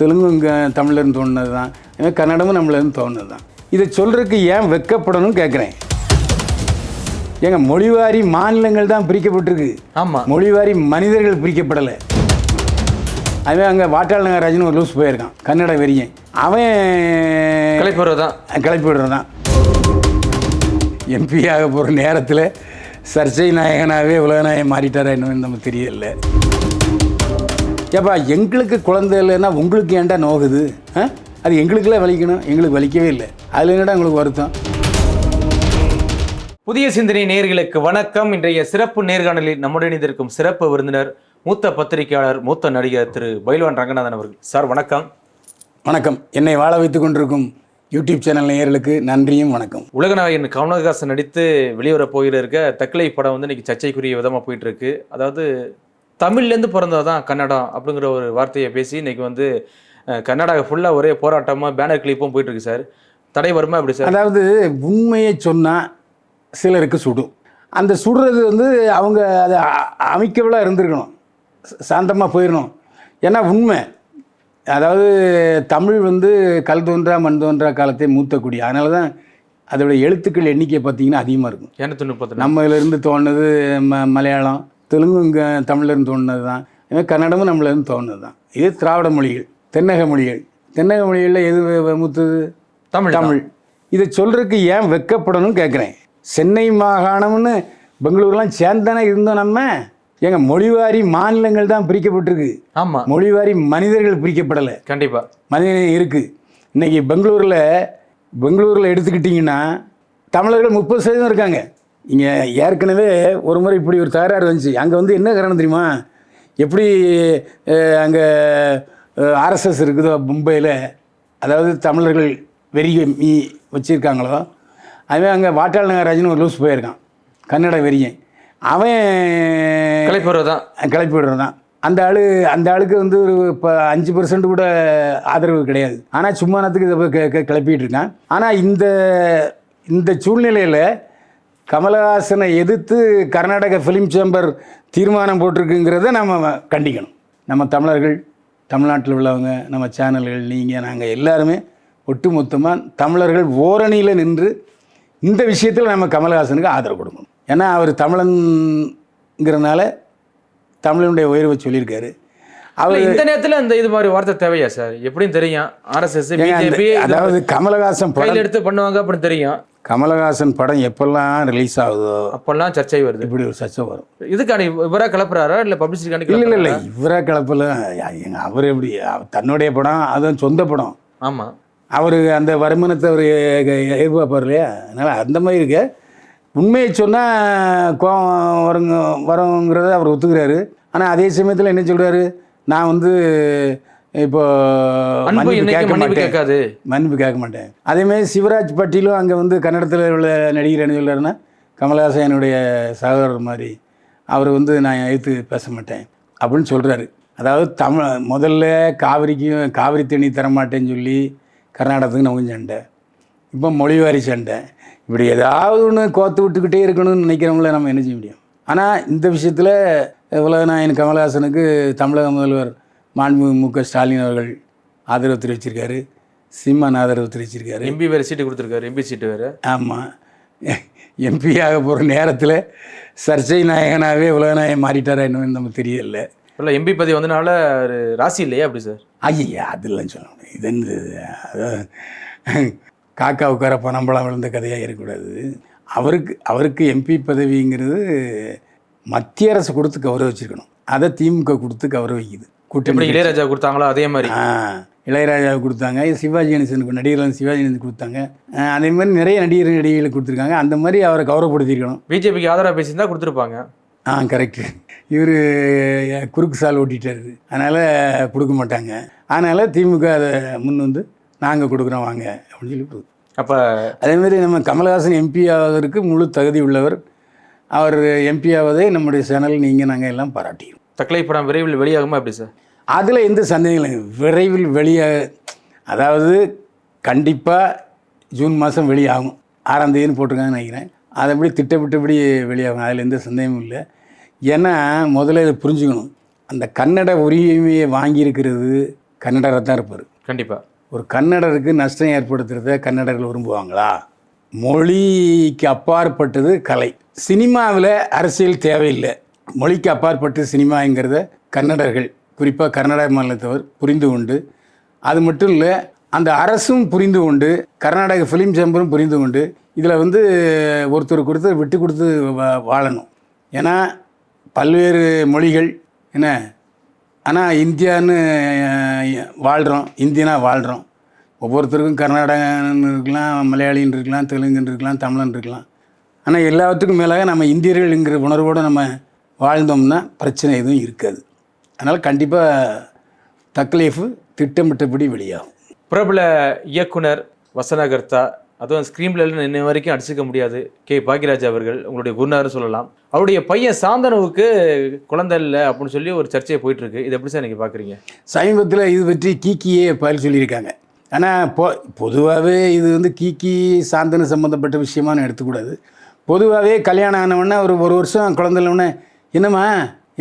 தெலுங்கும் இங்கே தமிழ்லேருந்து தோணுனது தான் அதுமாதிரி கன்னடமும் நம்மளேருந்து தோணுனது தான் இதை சொல்கிறதுக்கு ஏன் வெக்கப்படணும்னு கேட்குறேன் ஏங்க மொழிவாரி மாநிலங்கள் தான் பிரிக்கப்பட்டிருக்கு. ஆமா. மொழிவாரி மனிதர்கள் பிரிக்கப்படலை. அதுவே அங்கே வாட்டாள் நகராஜன் ஒரு லூஸ் போயிருக்கான். கன்னட வெறியன். அவன் கலைப்புறவு தான் கிளப்பி விடுறதான் எம்பி ஆக போகிற நேரத்தில் சர்ச்சை நாயகனாகவே உலகநாயகன் மாறிட்டாரா என்னன்னு நம்ம தெரியல. ஏப்பா எங்களுக்கு குழந்தை இல்லைன்னா உங்களுக்கு ஏன்டா நோகுது? அது எங்களுக்குலாம் வலிக்கணும். எங்களுக்கு வலிக்கவே இல்லை. அதில் என்னடா உங்களுக்கு வருத்தம்? புதிய சிந்தனை நேயர்களுக்கு வணக்கம். இன்றைய சிறப்பு நேர்காணலில் நம்முடன் இணைந்திருக்கும் சிறப்பு விருந்தினர் மூத்த பத்திரிகையாளர் மூத்த நடிகர் திரு பைல்வான் ரங்கநாதன் அவர்கள். சார் வணக்கம். வணக்கம். என்னை வாழ வைத்து கொண்டிருக்கும் யூடியூப் சேனல் நேயர்களுக்கு நன்றியும் வணக்கம். உலகநாயகன் கமலஹாசன் நடித்து வெளிவர போகிற இருக்க தக்கலை படம் வந்து இன்னைக்கு சர்ச்சைக்குரிய விதமாக போயிட்டு இருக்கு. அதாவது தமிழ்லேருந்து பிறந்ததான் கன்னடம் அப்படிங்கிற ஒரு வார்த்தையை பேசி இன்னைக்கு வந்து கர்நாடகா ஃபுல்லாக ஒரே போராட்டமாக பேனர் கிளிப்பும் போயிட்டு இருக்கு சார். தடை வருமா எப்படி சார்? அதாவது உண்மையை சொன்னால் சிலருக்கு சுடும் அந்த சுடுறது வந்து அவங்க அதை அமைக்கவளாக இருந்திருக்கணும். சாந்தமாக போயிடணும் ஏன்னா உண்மை. அதாவது தமிழ் வந்து கல் தோன்றா மண் தோன்றா காலத்தை மூத்தக்கூடிய. அதனால தான் அதோட எழுத்துக்கள் எண்ணிக்கை பார்த்தீங்கன்னா அதிகமாக இருக்கும். இரநூத்தி முப்பத்தி நம்ம இதிலிருந்து தோணுது ம மலையாளம் தெலுங்கும் இங்கே தமிழ்லேருந்து தோணுனது தான் இதுமாதிரி கன்னடமும் நம்மளேருந்து தோணுனது தான் இது திராவிட மொழிகள் தென்னக மொழிகள். தென்னக மொழிகளில் எது மூத்தது? தமிழ். தமிழ். இதை சொல்கிறதுக்கு ஏன் வெக்கப்படணும்னு கேட்குறேன் சென்னை மாகாணம்னு பெங்களூர்லாம் சேர்ந்தானே இருந்தோம் நம்ம? ஏங்க மொழிவாரி மாநிலங்கள் தான் பிரிக்கப்பட்டிருக்கு. ஆமா. மொழிவாரி மனிதர்கள் பிரிக்கப்படலை. கண்டிப்பா. மனிதன் இருக்குது இன்றைக்கி பெங்களூரில் பெங்களூரில் எடுத்துக்கிட்டிங்கன்னா தமிழர்கள் முப்பது சதவீதம் இருக்காங்க. இங்கே ஏற்கனவே ஒரு முறை இப்படி ஒரு தகராறு வந்துச்சு. அங்கே வந்து என்ன காரணம் தெரியுமா? எப்படி அங்கே ஆர்எஸ்எஸ் இருக்குதோ மும்பையில் அதாவது தமிழர்கள் வெறி மீ வச்சுருக்காங்களோ அதுவே அங்கே வாட்டாள் நகராஜன் ஒரு லூஸ் போயிருக்கான். கன்னட வெறியன் அவன் கலைப்புறவு தான் கிளப்பி விடுறது தான் அந்த ஆளு அந்த ஆளுக்கு வந்து ஒரு இப்போ அஞ்சு பர்சன்ட் கூட ஆதரவு கிடையாது. ஆனால் சும்மானத்துக்கு இதை போய் கெ- கெ- கிளப்பிட்டு இருக்கான். ஆனால் இந்த இந்த சூழ்நிலையில் கமலஹாசனை எதிர்த்து கர்நாடக ஃபிலிம் சேம்பர் தீர்மானம் போட்டிருக்குங்கிறத நம்ம கண்டிக்கணும். நம்ம தமிழர்கள் தமிழ்நாட்டில் உள்ளவங்க நம்ம சேனல்கள் நீங்கள் நாங்கள் எல்லாருமே ஒட்டுமொத்தமாக தமிழர்கள் ஓரணியில் நின்று இந்த விஷயத்தில் நம்ம கமல்ஹாசனுக்கு ஆதரவு கொடுக்கணும். ஏன்னா அவர் தமிழன்ங்கிறனால தமிழனுடைய உயர்வை சொல்லியிருக்காரு. அவர் இந்த நேரத்துல அந்த இது மாதிரி வார்த்தை தேவையா சார்? எப்படியும் தெரியும். ஆர்எஸ்எஸ் பிஜேபி அதாவது கமலஹாசன் படம் எடுத்து பண்ணுவாங்க அப்படின்னு தெரியும். கமலஹாசன் படம் எப்பெல்லாம் ரிலீஸ் ஆகுதோ அப்பெல்லாம் சர்ச்சை வருது. இப்படி ஒரு சர்ச்சை வரும். இதுக்கான இவரா கிளப்புறாரா இல்ல பப்ளிசிட்டிக்கான இல்லை இல்லை இல்லை. இவரா கிளப்பில் அவர் எப்படி தன்னுடைய படம் அதுவும் சொந்த படம். ஆமா. அவர் அந்த வருமானத்தை அவர் எதிர்பார்ப்பார் இல்லையா? அதனால் அந்த மாதிரி இருக்க. உண்மையை சொன்னால் கோவம் வருங்க வருங்கிறத அவர் ஒத்துக்கிறாரு. ஆனால் அதே சமயத்தில் என்ன சொல்றாரு? நான் வந்து இப்போ மன்னிப்பு கேட்க மாட்டேன். கேட்காது? மன்னிப்பு கேட்க மாட்டேன். அதேமாதிரி சிவராஜ் பட்டியலும் அங்கே வந்து கன்னடத்தில் உள்ள நடிகர் என்ன சொல்றாருன்னா கமலஹாசன் என்னுடைய சகோதரர் மாதிரி. அவர் வந்து நான் எதிர்த்து பேச மாட்டேன் அப்படின்னு சொல்கிறாரு அதாவது தமிழ் முதல்ல காவிரிக்கும் காவிரி தண்ணி தரமாட்டேன்னு சொல்லி கர்நாடகத்துக்கு நமக்கு சண்டை. இப்போ மொழிவாரி சண்டை. இப்படி ஏதாவது ஒன்று கோத்து விட்டுக்கிட்டே இருக்கணும்னு நினைக்கிறவங்கள நம்ம என்ன செய்ய முடியும்? ஆனால் இந்த விஷயத்தில் உலகநாயகன் கமலஹாசனுக்கு தமிழக முதல்வர் மாண்புமிகு மு க ஸ்டாலின் அவர்கள் ஆதரவு தெரிவிச்சிருக்காரு. சீமான் ஆதரவு தெரிவிச்சிருக்காரு. எம்பி வேற சீட்டு கொடுத்துருக்காரு. எம்பி சீட்டு வேற. ஆமாம் எம்பி ஆக போகிற நேரத்தில் சர்ச்சை நாயகனாகவே உலகநாயகன் மாறிட்டாரா என்னன்னு நம்ம தெரியல. இல்ல எம்பி பதவி வந்தனால ராசி இல்லையா அப்படி சார்? ஐயா அதெல்லாம் சொல்ல முடியும் இது அதாவது காக்கா உட்கார பணம்பழம் விழுந்த கதையாக இருக்கக்கூடாது. அவருக்கு அவருக்கு எம்பி பதவிங்கிறது மத்திய அரசு கொடுத்து கௌரவிச்சிருக்கணும். அதை திமுக கொடுத்து கௌரவிக்குது. கூட்டணி இளையராஜா கொடுத்தாங்களோ அதே மாதிரி. இளையராஜாவுக்கு கொடுத்தாங்க சிவாஜி கணேசனுக்கு நடிகர்கள் சிவாஜி கணேசன் கொடுத்தாங்க. அதே மாதிரி நிறைய நடிகர் நடிகைகளுக்கு கொடுத்துருக்காங்க. அந்த மாதிரி அவரை கௌரவப்படுத்தியிருக்கணும். பிஜேபிக்கு ஆதரவா பேசியிருந்தா கொடுத்துருப்பாங்க. ஆ கரெக்டு இவர் குறுக்கு சால் ஓட்டிட்டாரு. அதனால் கொடுக்க மாட்டாங்க. அதனால் திமுக அதை முன் வந்து நாங்கள் கொடுக்குறோம் வாங்க. அப்படின்னு சொல்லி கொடுக்கும் அப்ப அதேமாதிரி நம்ம கமலஹாசன் எம்பி ஆவதற்கு முழு தகுதி உள்ளவர். அவர் எம்பி ஆவதை நம்முடைய சேனல் நீங்கள் நாங்கள் எல்லாம் பாராட்டிக்கிறோம். தக்கலை படம் விரைவில் வெளியாகுமா எப்படி சார்? அதில் எந்த சந்தேகம் இல்லைங்க. விரைவில் வெளியாக அதாவது கண்டிப்பாக ஜூன் மாதம் வெளியாகும். ஆறாம் தேதின்னு போட்டிருக்காங்கன்னு நினைக்கிறேன். அதை எப்படி திட்டமிட்டபடி வெளியாகும் அதில் எந்த சந்தேகமும் இல்லை. ஏன்னா முதல்ல இதை புரிஞ்சுக்கணும். அந்த கன்னட உரிமையை வாங்கியிருக்கிறது கன்னடராக தான் இருப்பார். கண்டிப்பா. ஒரு கன்னடருக்கு நஷ்டம் ஏற்படுத்துறத கன்னடர்கள் விரும்புவாங்களா? மொழிக்கு அப்பாற்பட்டது கலை. சினிமாவில் அரசியல் தேவையில்லை. மொழிக்கு அப்பாற்பட்டு சினிமாங்கிறத கன்னடர்கள் குறிப்பாக கர்நாடக மாநிலத்தவர் புரிந்து கொண்டு அது மட்டும் இல்லை அந்த அரசும் புரிந்து கொண்டு கர்நாடக ஃபிலிம் சேம்பரும் புரிந்து கொண்டு இதில் வந்து ஒருத்தருக்கு ஒருத்தர் விட்டு கொடுத்து வா- வாழணும். ஏன்னா பல்வேறு மொழிகள் என்ன ஆனால் இந்தியான்னு வாழ்கிறோம் இந்தியனாக வாழ்கிறோம் ஒவ்வொருத்தருக்கும் கர்நாடகன்னு இருக்கலாம் மலையாளின்னு இருக்கலாம் தெலுங்குன்னு இருக்கலாம் தமிழன் இருக்கலாம் ஆனால் எல்லாத்துக்கும் மேலாக நம்ம இந்தியர்கள்ங்கிற உணர்வோடு நம்ம வாழ்ந்தோம்னா பிரச்சனை எதுவும் இருக்காது. அதனால் கண்டிப்பாக தக்லீஃபு திட்டமிட்டபடி வெளியாகும். பிரபல இயக்குனர் வசனகர்த்தா அதுவும் ஸ்க்ரீன்ல இன்ன வரைக்கும் அடிச்சுக்க முடியாது. கே. பாக்கியராஜ் அவர்கள் உங்களுடைய குருநாதர் சொல்லலாம். அவருடைய பையன் சாந்தனவுக்கு குழந்தை இல்லை அப்படின்னு சொல்லி ஒரு சர்ச்சையை போயிட்டு இருக்கு இது எப்படி சார் நீங்கள் பார்க்குறீங்க சமீபத்தில் இது பற்றி கீக்கியே பயில் சொல்லியிருக்காங்க. ஆனால் பொ பொதுவாகவே இது வந்து கீக்கி சாந்தனு சம்மந்தப்பட்ட விஷயமானு எடுத்துக்கூடாது. பொதுவாகவே கல்யாணம் ஆனவுடனே ஒரு ஒரு வருஷம் குழந்தை இல்லைன்னே என்னம்மா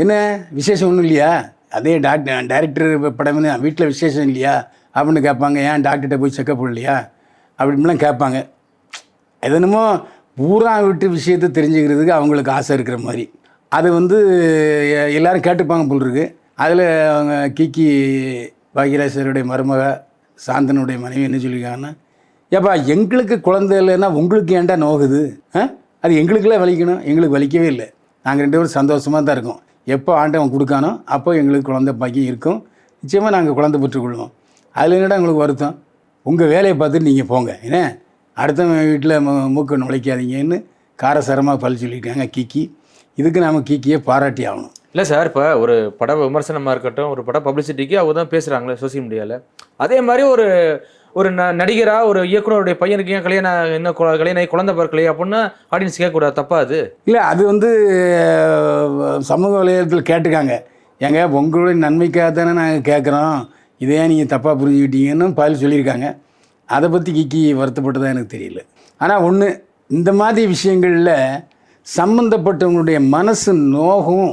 என்ன விசேஷம் ஒன்றும் இல்லையா? அதே டாக்டர் டைரக்டர் படம் வீட்டில் விசேஷம் இல்லையா? அப்படின்னு கேட்பாங்க. ஏன் டாக்டர்கிட்ட போய் செக்கப் இல்லையா அப்படின்லாம் கேட்பாங்க. எதனமோ என்னமோ பூரா விட்டு விஷயத்தை தெரிஞ்சுக்கிறதுக்கு அவங்களுக்கு ஆசை இருக்கிற மாதிரி. அது வந்து எல்லோரும் கேட்டுப்பாங்க போல் இருக்கு அதில் அவங்க கிக்கி பாக்யராஜருடைய மருமக சாந்தனுடைய மனைவி என்ன சொல்லியிருக்காங்கன்னா ஏப்பா எங்களுக்கு குழந்தை இல்லைன்னா உங்களுக்கு ஏன்டா நோகுது? ஆ? அது எங்களுக்கெல்லாம் வலிக்கணும். எங்களுக்கு வலிக்கவே இல்லை. நாங்கள் ரெண்டு பேரும் சந்தோஷமாக தான் இருக்கோம். எப்போ ஆண்டவன் கொடுக்கானோ அப்போ எங்களுக்கு குழந்தை பாக்கியம் இருக்கும். நிச்சயமாக நாங்கள் குழந்தை பெற்றுக்கொள்வோம். அதில் என்னடா உங்களுக்கு வருத்தம்? உங்கள் வேலையை பார்த்துட்டு நீங்கள் போங்க. என்ன? அடுத்தவன் வீட்டில் மூக்க நுழைக்காதீங்கன்னு காரசாரமாக பல் சொல்லியிருக்காங்க கீக்கி. இதுக்கு நாம கீக்கியை பாராட்டி ஆகணும். இல்லை சார் இப்போ ஒரு பட விமர்சனமாக இருக்கட்டும் ஒரு பட பப்ளிசிட்டிக்கு அவங்க தான் பேசுகிறாங்களே சோசியல் மீடியாவில் அதே மாதிரி ஒரு ஒரு ந நடிகராக ஒரு இயக்குனருடைய பையனுக்கு ஏன் கல்யாணம் என்ன கு- கல்யாணம் குழந்தை பிறக்கலையே அப்படின்னு ஆடியன்ஸ் கேட்கக்கூடாது தப்பா அது? இல்லை அது வந்து சமூக வலைதளத்தில் கேட்டிருக்காங்க. ஏங்க உங்களுடைய நன்மைக்காக தானே நாங்கள் கேட்குறோம். இதே நீங்கள் தப்பாக புரிஞ்சுக்கிட்டீங்கன்னு பதில் சொல்லியிருக்காங்க. அதை பற்றி கிக்கி வருத்தப்பட்டதா எனக்கு தெரியல. ஆனால் ஒன்று இந்த மாதிரி விஷயங்களில் சம்மந்தப்பட்டவங்களுடைய மனசு நோகும்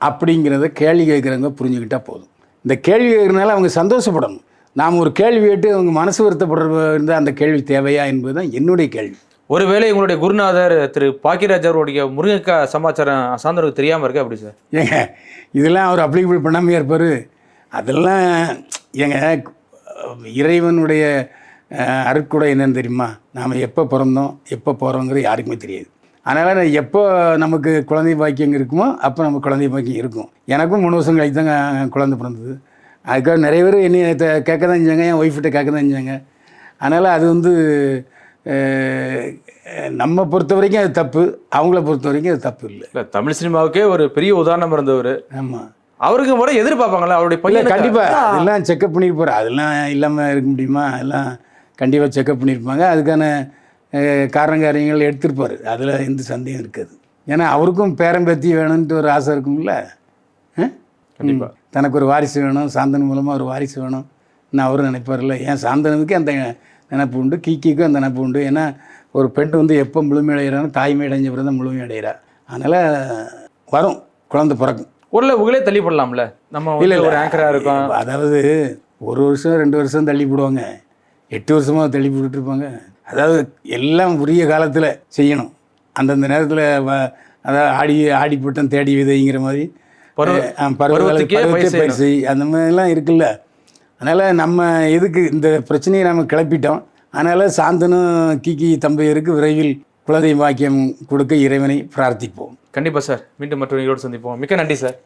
அப்படிங்கிறத கேள்வி கேட்குறவங்க புரிஞ்சுக்கிட்டா போதும். இந்த கேள்வி கேட்குறதுனால அவங்க சந்தோஷப்படணும். நாம் ஒரு கேள்வி கேட்டு அவங்க மனசு வருத்தப்படுற இருந்தால் அந்த கேள்வி தேவையா என்பது தான் என்னுடைய கேள்வி. ஒருவேளை உங்களுடைய குருநாதர் திரு பாக்கியராஜ் அவருடைய முருங்கக்காய் சமாச்சாரம் சாந்தனுக்கு தெரியாமல் இருக்கு? அப்படி சார்? ஏங்க இதெல்லாம் அவர் அப்ளிகபிள் பண்ணாமல் இருப்பார். அதெல்லாம் ஏங்க இறைவனுடைய அஹ், அருட்கொடை என்னன்னு தெரியுமா? நாம் எப்போ பிறந்தோம் எப்போ போகிறோங்கிறது யாருக்குமே தெரியாது. அதனால் நான் எப்போ நமக்கு குழந்தை பாக்கியம் இருக்குமோ அப்போ நமக்கு குழந்தை பாக்கியம் இருக்கும். எனக்கும் மூணு வருஷம் கழித்து தாங்க குழந்தை பிறந்தது. அதுக்காக நிறைய பேர் என்னை கேட்க தான் செஞ்சாங்க என் ஒய்ஃப்கிட்ட கேட்க தான் செஞ்சாங்க. அதனால் அது வந்து நம்ம பொறுத்த வரைக்கும் அது தப்பு அவங்கள பொறுத்த வரைக்கும் அது தப்பு இல்லை. இல்லை தமிழ் சினிமாவுக்கே ஒரு பெரிய உதாரணம் இருந்தவர். ஆமாம் அவருக்கு கூட எதிர்பார்ப்பாங்களா அவருடைய பையன் கண்டிப்பாக அதெல்லாம் செக்கப் பண்ணியிருப்பார் அதெல்லாம் இல்லாமல் இருக்க முடியுமா? அதெல்லாம் கண்டிப்பாக செக்கப் பண்ணியிருப்பாங்க அதுக்கான அஹ், காரண காரியங்கள் எடுத்திருப்பார். அதில் எந்த சந்தேகம் இருக்காது. ஏன்னா அவருக்கும் பேரம்பேத்தி வேணும்ன்ட்டு ஒரு ஆசை இருக்கும்ல. தனக்கு ஒரு வாரிசு வேணும். சாந்தன் மூலமாக ஒரு வாரிசு வேணும். நான் அவரும் நினைப்பார்ல ஏன் சாந்தனுக்கு அந்த நினப்பு உண்டு கீக்கிக்கும் அந்த நினப்பு உண்டு. ஏன்னா ஒரு பெண் வந்து எப்போ முழுமை அடைகிறானோ தாய்மை அடைஞ்ச பிறகு தான் முழுமை அடைகிறா அதனால் வரும். குழந்தை பிறக்கும். உள்ள உங்களே தள்ளி போடலாம்ல. நம்ம இல்ல. ஒரு ஆங்கரா இருக்கோம். அதாவது ஒரு வருஷம் ரெண்டு வருஷம் தள்ளி போடுவாங்க. எட்டு வருஷமா தள்ளி போட்டுட்டு இருப்பாங்க அதாவது எல்லாம் உரிய காலத்தில் செய்யணும். அந்தந்த நேரத்தில் அதாவது ஆடி ஆடி போட்டம் தேடி விதைங்கிற மாதிரி பருவத்துக்கே செய் அந்த மாதிரிலாம் இருக்குல்ல. அதனால் நம்ம எதுக்கு இந்த பிரச்சனையை நம்ம கிளப்பிட்டோம். அதனால் சாந்தனும் கீக்கி தம்பையருக்கு விரைவில் குலதெய்வ வாக்கியம் கொடுக்க இறைவனை பிரார்த்திப்போம். கண்டிப்பாக சார். மீண்டும் மற்றவர்களோடு சந்திப்போம். மிக்க நன்றி சார்.